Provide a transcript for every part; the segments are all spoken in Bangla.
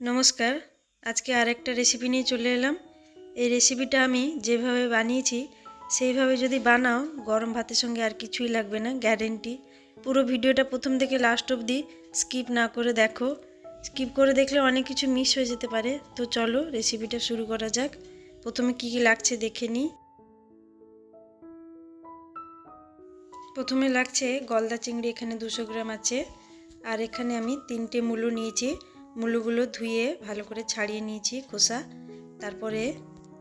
নমস্কার, আজকে আরেকটা রেসিপি নিয়ে চলে এলাম। এই রেসিপিটা আমি যেভাবে বানিয়েছি, সেইভাবে যদি বানাও, গরম ভাতের সঙ্গে আর কিছুই লাগবে না গ্যারেন্টি পুরো ভিডিওটা প্রথম থেকে লাস্ট অবধি স্কিপ না করে দেখো। স্কিপ করে দেখলে অনেক কিছু মিস হয়ে যেতে পারে। তো চলো রেসিপিটা শুরু করা যাক। প্রথমে কি কি লাগছে দেখে নিই। প্রথমে লাগছে গলদা চিংড়ি, এখানে দুশো গ্রাম আছে। আর এখানে আমি তিনটে মূলো নিয়েছি। মূলোগুলো ধুয়ে ভালো করে ছাড়িয়ে নিয়েছি খোসা। তারপরে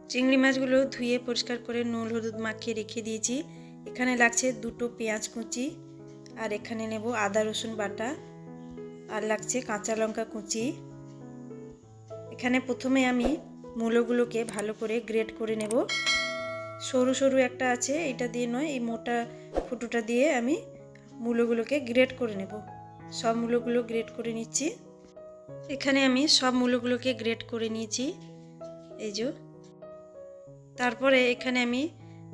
চিংড়ি মাছগুলো ধুয়ে পরিষ্কার করে নুন, হলুদ মাখিয়ে রেখে দিয়েছি। এখানে লাগছে দুটো পেঁয়াজ কুচি আর এখানে নেব আদা, রসুন বাটা আর লাগছে কাঁচা লঙ্কা কুচি। এখানে প্রথমে আমি মূলোগুলোকে ভালো করে গ্রেট করে নেব। সরু সরু একটা আছে, এটা দিয়ে নয়, এই মোটা ফুটোটা দিয়ে আমি মূলোগুলোকে গ্রেট করে নেব। সব মূলোগুলো গ্রেট করে নিচ্ছি। এখানে আমি সব মূলোগুলোকে গ্রেট করে নিয়েছি। এই যে। তারপরে এখানে আমি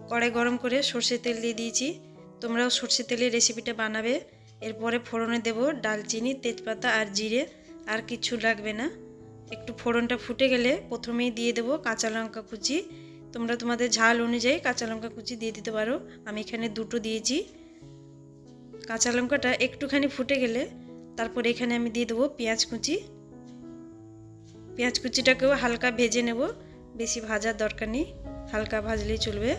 কড়াই গরম করে সর্ষে তেল দিয়ে দিয়েছি। তোমরাও সর্ষে তেলের রেসিপিটা বানাবে। এরপরে ফোড়নে দেব ডালচিনি, তেজপাতা আর জিরে। আর কিছু লাগবে না। একটু ফোড়নটা ফুটে গেলে প্রথমেই দিয়ে দেবো কাঁচা লঙ্কা কুচি। তোমরা তোমাদের ঝাল অনুযায়ী কাঁচা লঙ্কা কুচি দিয়ে দিতে পারো। আমি এখানে দুটো দিয়েছি। কাঁচা লঙ্কাটা একটুখানি ফুটে গেলে তারপর এখানে আমি দিয়ে দেবো পেঁয়াজ কুচি। পেঁয়াজ কুচিটাকেও হালকা ভেজে নেব, বেশি ভাজার দরকার নেই, হালকা ভাজলেই চলবে।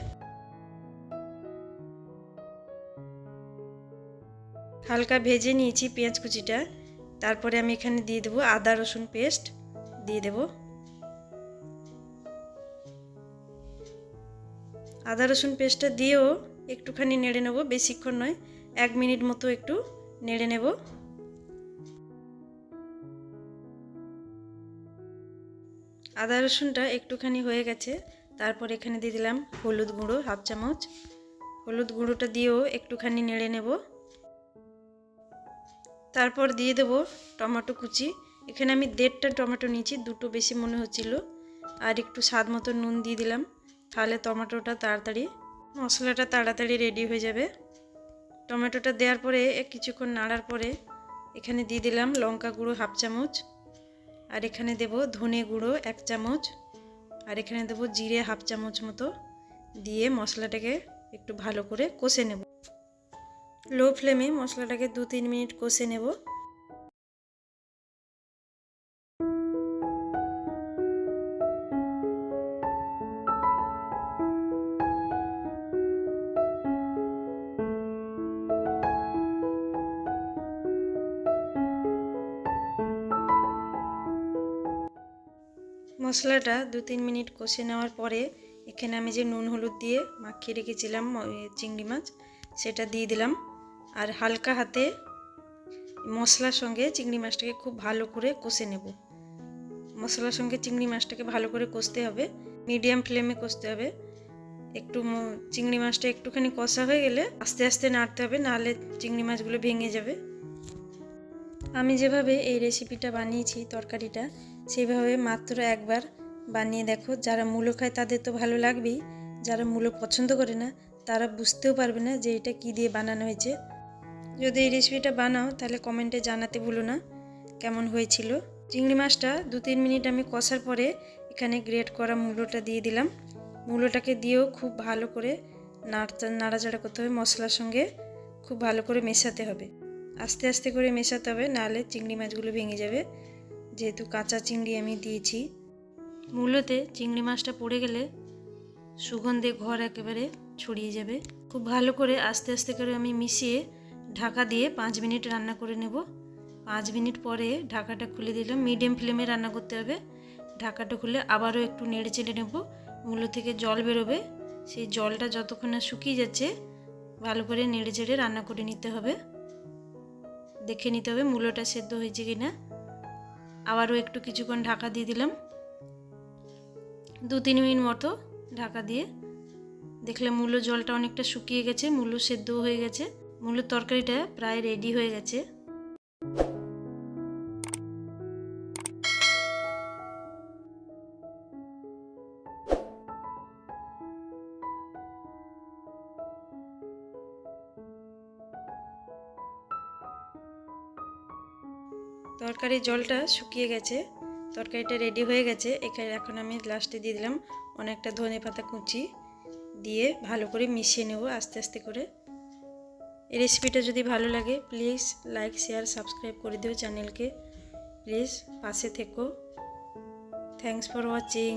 হালকা ভেজে নিয়েছি পেঁয়াজ কুচিটা, তারপরে আমি এখানে দিয়ে দেবো আদা রসুন পেস্ট, দিয়ে দেব। আদা রসুন পেস্টটা দিয়েও একটুখানি নেড়ে নেব, বেশিক্ষণ নয়, এক মিনিট মতো একটু নেড়ে নেব। আদা রসুনটা একটুখানি হয়ে গেছে। তারপর এখানে দিয়ে দিলাম হলুদ গুঁড়ো, হাফ চামচ। হলুদ গুঁড়োটা দিয়েও একটুখানি নেড়ে নেব। তারপর দিয়ে দেব টমেটো কুচি। এখানে আমি দেড়টা টমেটো নিয়েছি, দুটো বেশি মনে হচ্ছিল। আর একটু স্বাদ মতো নুন দিয়ে দিলাম, তাহলে টমেটোটা তাড়াতাড়ি, মশলাটা তাড়াতাড়ি রেডি হয়ে যাবে। টমেটোটা দেওয়ার পরে, কিছুক্ষণ নাড়ার পরে, এখানে দিয়ে দিলাম লঙ্কা গুঁড়ো হাফ চামচ। আর এখানে দেব ধনে গুঁড়ো এক চামচ, আর এখানে দেব জিরে হাফ চামচ মতো দিয়ে মশলাটাকে একটু ভালো করে কষে নেব। লো ফ্লেমে মশলাটাকে দু তিন মিনিট কষে নেব। মশলাটা দু তিন মিনিট কষে নেওয়ার পরে এখানে আমি যে নুন হলুদ দিয়ে মাখিয়ে রেখেছিলাম চিংড়ি মাছ, সেটা দিয়ে দিলাম। আর হালকা হাতে মশলার সঙ্গে চিংড়ি মাছটাকে খুব ভালো করে কষে নেব। মশলার সঙ্গে চিংড়ি মাছটাকে ভালো করে কষতে হবে, মিডিয়াম ফ্লেমে কষতে হবে। একটু চিংড়ি মাছটা একটুখানি কষা হয়ে গেলে আস্তে আস্তে নাড়তে হবে, নাহলে চিংড়ি মাছগুলো ভেঙে যাবে। আমি যেভাবে এই রেসিপিটা বানিয়েছি, তরকারিটা সেইভাবে মাত্র একবার বানিয়ে দেখো। যারা মূলো খায় তাদের তো ভালো লাগবেই। যারা মূলো পছন্দ করে না, তারা বুঝতেও পারবে না যে এটা কী দিয়ে বানানো হয়েছে। যদি এই রেসিপিটা বানাও, তাহলে কমেন্টে জানাতে ভুলো না কেমন হয়েছিল। চিংড়ি মাছটা দু তিন মিনিট আমি কষার পরে এখানে গ্রেট করা মূলোটা দিয়ে দিলাম। মূলোটাকে দিয়েও খুব ভালো করে নাড়া নাড়াচাড়া করতে হবে মশলার সঙ্গে। খুব ভালো করে মেশাতে হবে। আস্তে আস্তে করে মেশাতে হবে, নাহলে চিংড়ি মাছগুলো ভেঙে যাবে। যেহেতু কাঁচা চিংড়ি আমি দিয়েছি। মূলতে চিংড়ি মাছটা পড়ে গেলে সুগন্ধে ঘর একেবারে ছড়িয়ে যাবে। খুব ভালো করে আস্তে আস্তে করে আমি মিশিয়ে ঢাকা দিয়ে পাঁচ মিনিট রান্না করে নেব। পাঁচ মিনিট পরে ঢাকাটা খুলে দিলাম। মিডিয়াম ফ্লেমে রান্না করতে হবে। ঢাকাটা খুলে আবারও একটু নেড়ে চেড়ে নেব। মূলো থেকে জল বেরোবে। সেই জলটা যতক্ষণ না শুকিয়ে যাচ্ছে, ভালো করে নেড়ে চেড়ে রান্না করে নিতে হবে। দেখে নিতে হবে মূলোটা সেদ্ধ হয়েছে কি না আবারও একটু কিছুক্ষণ ঢাকা দিয়ে দিলাম। দু তিন মিনিট মতো ঢাকা দিয়ে দেখলে মূল্য জলটা অনেকটা শুকিয়ে গেছে মূল্য সেদ্ধ হয়ে গেছে। মূল্য তরকারিটা প্রায় রেডি হয়ে গেছে। তরকারির জলটা শুকিয়ে গেছে। তরকারিটা রেডি হয়ে গেছে। এখানে এখন আমি লাস্টে দিয়ে দিলাম অনেকটা ধনে পাতা কুচি দিয়ে ভালো করে মিশিয়ে নেব আস্তে আস্তে করে। এই রেসিপিটা যদি ভালো লাগে প্লিজ লাইক শেয়ার সাবস্ক্রাইব করে দিও চ্যানেলকে প্লিজ পাশে থেকো। Thanks for watching